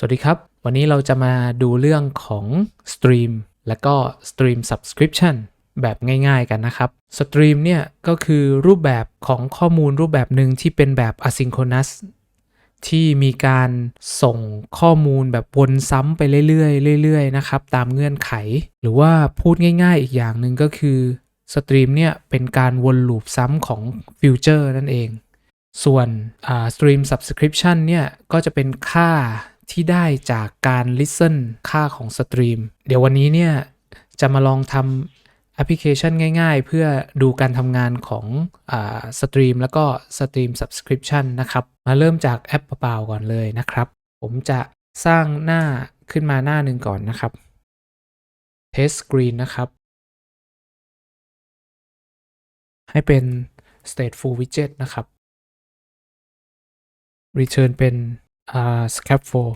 สวัสดีครับ วันนี้เราจะมาดูเรื่องของ Stream และก็ Stream Subscription แบบง่ายๆกันนะครับ Stream เนี่ยก็คือรูปแบบของข้อมูลรูปแบบหนึ่งที่เป็นแบบ Asynchronous ที่มีการส่งข้อมูลแบบวนซ้ำไปเรื่อยๆเรื่อยๆนะครับ ตามเงื่อนไข หรือว่าพูดง่ายๆ อีกอย่างหนึ่งก็คือสตรีมเนี่ยเป็นการวนลูปซ้ำของฟิวเจอร์นั่นเอง ส่วนอ่า Stream Subscription เนี่ยก็จะเป็นค่า ที่ได้จากการ listen ค่าของสตรีม เดี๋ยววันนี้เนี่ย จะมาลองทำแอปพลิเคชันง่ายๆ เพื่อดูการทำงานของอาสตรีมแล้วก็สตรีม Subscription นะครับ มาเริ่มจากแอปเปล่าก่อนเลยนะครับ ผมจะสร้างหน้าขึ้นมาหน้าหนึ่งก่อนนะครับ Test Screen นะครับ ให้เป็น stateful widget นะครับ return เป็น อ่า scaffold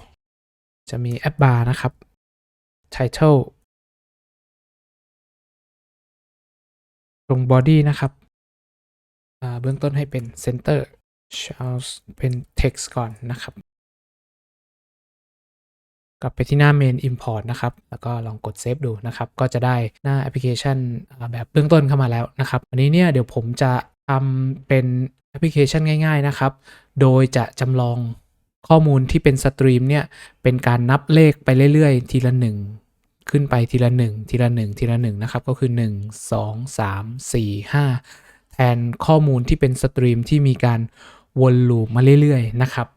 จะมี app bar นะครับ title ตรง body นะครับเบื้องต้นให้เป็น center เอาเป็น text ก่อนนะครับ กลับไปที่หน้า main import นะครับ แล้วก็ลองกด save ดูนะครับ ก็จะได้หน้าแอปพลิเคชันแบบเบื้องต้นเข้ามาแล้วนะครับ อันนี้เนี่ยเดี๋ยวผมจะทำเป็นแอปพลิเคชันง่าย ๆ นะครับ โดยจะจำลอง ข้อมูลที่เป็นสตรีมเนี่ยเป็นการนับเลขไปเรื่อยๆ ทีละหนึ่งขึ้นไปทีละหนึ่งทีละหนึ่งทีละหนึ่งนะครับ ก็คือ 1 2 3 4 5 แทนข้อมูลที่เป็นสตรีมที่มีการวนลูปมาเรื่อยๆ นะครับ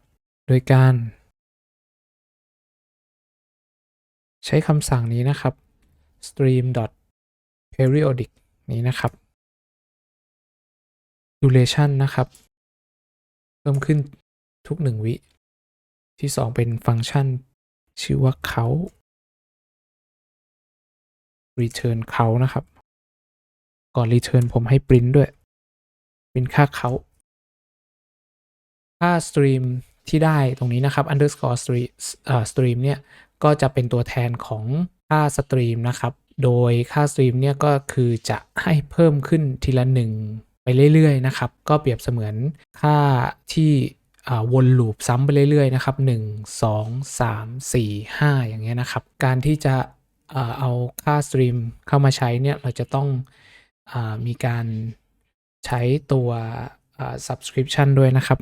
โดยการ ใช้คำสั่งนี้นะครับ stream periodic นี้นะครับ duration นะครับ เพิ่มขึ้นทุก 1 วิ ที่ 2 เป็นฟังก์ชัน ชื่อว่าเขา return เขานะครับ ก่อน return ผมให้ print ด้วยเป็นค่าเขา ค่า stream ที่ได้ตรงนี้นะครับ underscore stream เอ่อ stream เนี่ย ก็จะเป็นตัวแทนของค่า stream นะครับ โดยค่า stream เนี่ย ก็คือจะให้เพิ่มขึ้นทีละหนึ่งไปเรื่อยๆ นะครับ ก็เปรียบเสมือนค่าที่ วนลูปซ้ำไปเรื่อยๆนะครับ 1 2 3 4 5 อย่างเงี้ยนะครับ การที่จะเอาค่า stream เข้ามาใช้เนี่ย เราจะต้องอมีการใช้ตัว subscription ด้วยนะครับ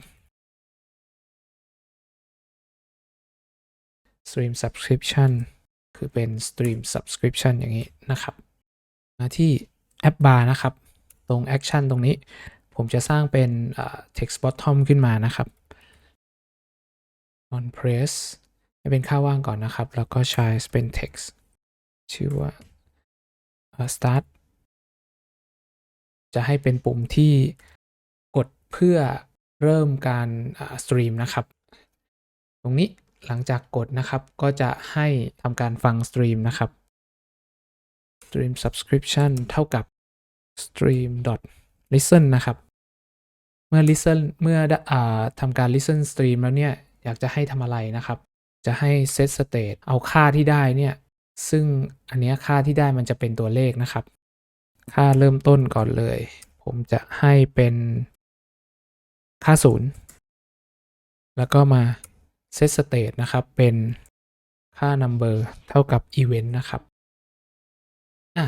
stream subscription คือเป็น stream subscription อย่างนี้นะครับมาที่ app bar นะครับ ตรง action ตรงนี้ ผมจะสร้างเป็น text bottom ขึ้นมานะครับ on press ให้เป็นค่าว่างก่อนนะครับ แล้วก็ใช้ เป็น text ชื่อว่า start จะให้เป็นปุ่มที่กดเพื่อเริ่มการ stream นะครับ ตรงนี้หลังจากกดนะครับ ก็จะให้ทำการฟังสตรีมนะครับ stream subscription เท่ากับ stream listen นะครับ เมื่อ listen เมื่ออทำการ listen stream แล้วเนี่ย อยากจะให้ทำอะไรนะครับ จะให้ set state เอาค่าที่ได้เนี่ย ซึ่งอันนี้ค่าที่ได้มันจะเป็นตัวเลขนะครับ ค่าเริ่มต้นก่อนเลย ผมจะให้เป็นค่าศูนย์แล้วก็มา set state นะครับเป็นค่า number เท่ากับ event นะครับอะ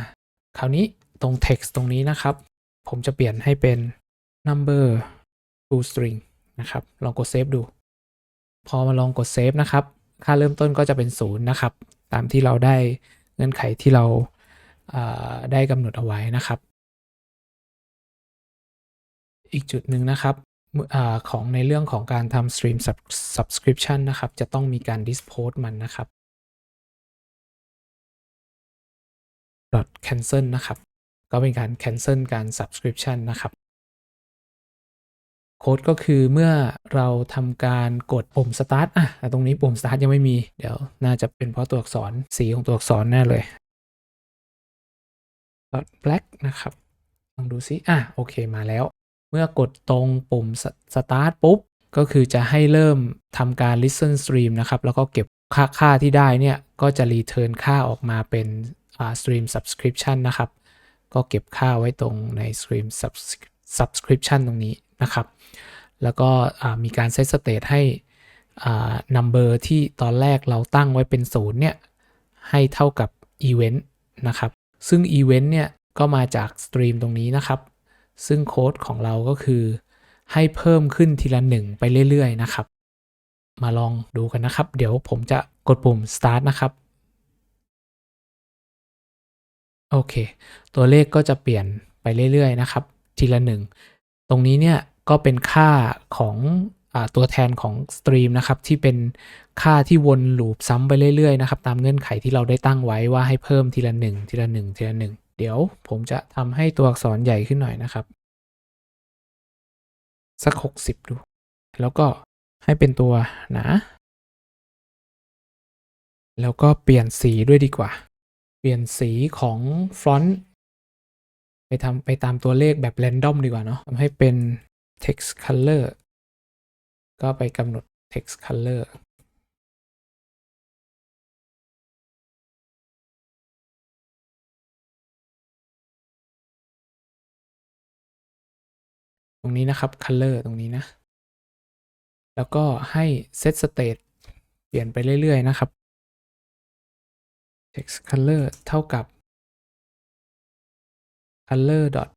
คราวนี้ตรง text ตรงนี้นะครับ ผมจะเปลี่ยนให้เป็น number to string นะครับ ลองกด save ดู พอมาลองกด save นะครับ ค่าเริ่มต้นก็จะเป็นศูนย์นะครับ ตามที่เราได้เงื่อนไขที่เราอ่าได้กำหนดเอาไว้นะครับ อีกจุดหนึ่งนะครับอของในเรื่องของการทำ stream Subscription นะครับ จะต้องมีการ dispose มันนะครับ dot cancel นะครับ ก็เป็นการ cancel การ subscription นะครับ โค้ดก็คือเมื่อเราทำการกดปุ่ม start อะแต่ตรงนี้ปุ่ม start ยังไม่มี เดี๋ยวน่าจะเป็นเพราะตัวอักษรสีของตัวอักษรแน่เลย black นะครับ ลองดูซิ อะ โอเค มาแล้ว เมื่อกดตรงปุ่ม start ปุ๊บ ก็คือจะให้เริ่มทำการ listen stream นะครับ แล้วก็เก็บค่าค่าที่ได้เนี่ย ก็จะ return ค่าออกมาเป็น stream subscription นะครับ ก็เก็บค่าไว้ตรงใน stream subscription ตรงนี้ นะครับ แล้วก็มีการ set state ให้อ่า number ที่ตอนแรกเราตั้งไว้เป็นศูนย์เนี่ยให้เท่ากับ event นะครับ ซึ่ง event เนี่ยก็มาจากสตรีมตรงนี้นะครับ ซึ่งโค้ดของเราก็คือ ให้เพิ่มขึ้นทีละหนึ่งไปเรื่อยๆนะครับ มาลองดูกันนะครับ เดี๋ยวผมจะกดปุ่ม start นะครับ โอเค ตัวเลขก็จะเปลี่ยนไปเรื่อยๆนะครับ ทีละหนึ่ง ตรงนี้เนี่ยก็เป็นค่าของอตัวแทนของสตรีมนะครับที่เป็นค่าที่วนลูปซ้ำไปเรื่อยๆนะครับตามเงื่อนไขที่เราได้ตั้งไว้ว่าให้เพิ่มทีละหนึ่งทีละหนึ่งทีละหนึ่งเดี๋ยวผมจะทำให้ตัวอักษรใหญ่ขึ้นหน่อยนะครับ สัก 60 ดู แล้วก็ให้เป็นตัวหนาแล้วก็เปลี่ยนสีด้วยดีกว่า เปลี่ยนสีของฟอนต์ ไปทำไปตามตัวเลขแบบ random ดีกว่าเนาะทำให้เป็น text color ก็ไปกำหนด text color ตรงนี้นะครับ color ตรงนี้นะ แล้วก็ให้ set state เปลี่ยนไปเรื่อย ๆ นะครับ text color เท่ากับ color dot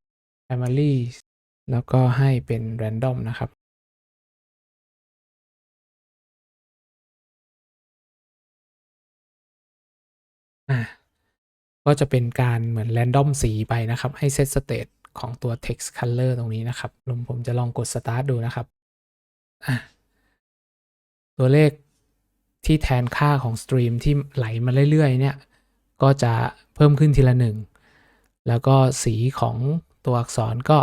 primary แล้วก็ให้เป็น random นะครับ ก็จะเป็นการเหมือน random สีไปนะครับ ให้ set state ของตัว text color ตรงนี้นะครับลมผมจะลองกด start ดูนะครับ ตัวเลขที่แทนค่าของสตรีมที่ไหลมาเรื่อยๆ เนี่ย ก็จะเพิ่มขึ้นทีละหนึ่ง แล้วก็สีของตัวอักษรก็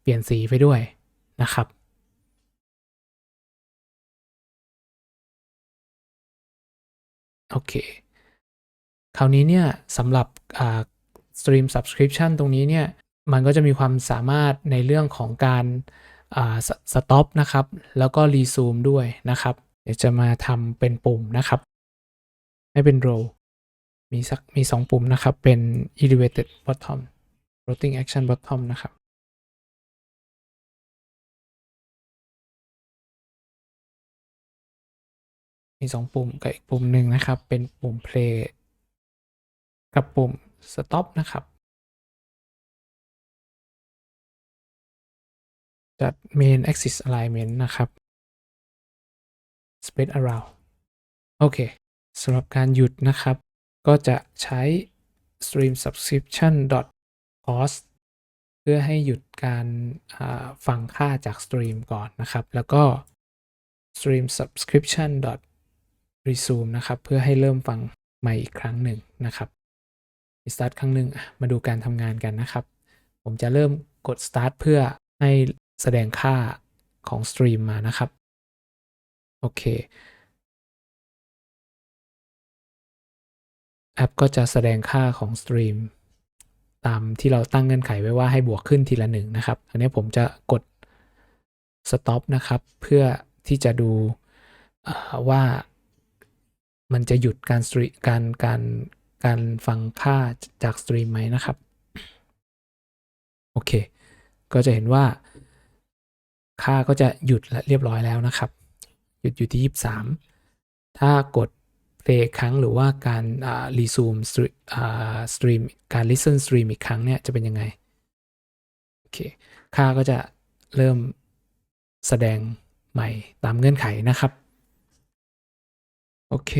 เปลี่ยนสีไปด้วยนะครับ โอเค คราวนี้เนี่ยสำหรับ Stream Subscription ตรงนี้เนี่ย มันก็จะมีความสามารถในเรื่องของการสต็อปนะครับ แล้วก็รีซูมด้วยนะครับ เดี๋ยวจะมาทำเป็นปุ่มนะครับ ให้เป็น row มีสักมี 2 ปุ่มนะครับ เป็น elevated bottom floating action bottom นะครับ มี 2 ปุ่มกับอีกปุ่มหนึ่งนะครับ เป็นปุ่ม play กับปุ่ม stop นะครับ จัด main axis alignment นะครับ space around โอเคสำหรับการหยุดนะครับ ก็จะใช้ stream subscription dot pause เพื่อให้หยุดการฟังค่าจากสตรีมก่อนนะครับ แล้วก็ stream subscription resume นะครับ เพื่อให้เริ่มฟังใหม่อีกครั้งหนึ่งนะครับ start ครั้งหนึ่งมาดูการทำงานกันนะครับ ผมจะเริ่มกด start เพื่อให้แสดงค่าของสตรีมมานะครับ โอเค ปก็จะแสดงค่าของสตรีมตามที่เราตั้งเงื่อนไขไว้ว่าให้บวกขึ้นทีละหนึ่งนะครับ อันนี้ผมจะกด stop นะครับ เพื่อที่จะดูว่ามันจะหยุดการสตรีการการการฟังค่าจากสตรีมไหมนะครับ โอเค ก็จะเห็นว่าค่าก็จะหยุดและเรียบร้อยแล้วนะครับ หยุดอยู่ที่ 23 ถ้ากด play ครั้งหรือว่าการรีซูมสตรีมการ listen stream อีกครั้งเนี่ยจะเป็นยังไง โอเค ค่าก็จะเริ่มแสดงใหม่ตามเงื่อนไขนะครับ โอเค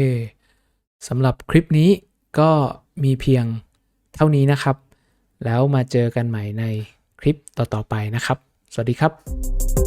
สำหรับคลิปนี้ก็มีเพียงเท่านี้นะครับ แล้วมาเจอกันใหม่ในคลิปต่อ ๆ ไปนะครับ สวัสดีครับ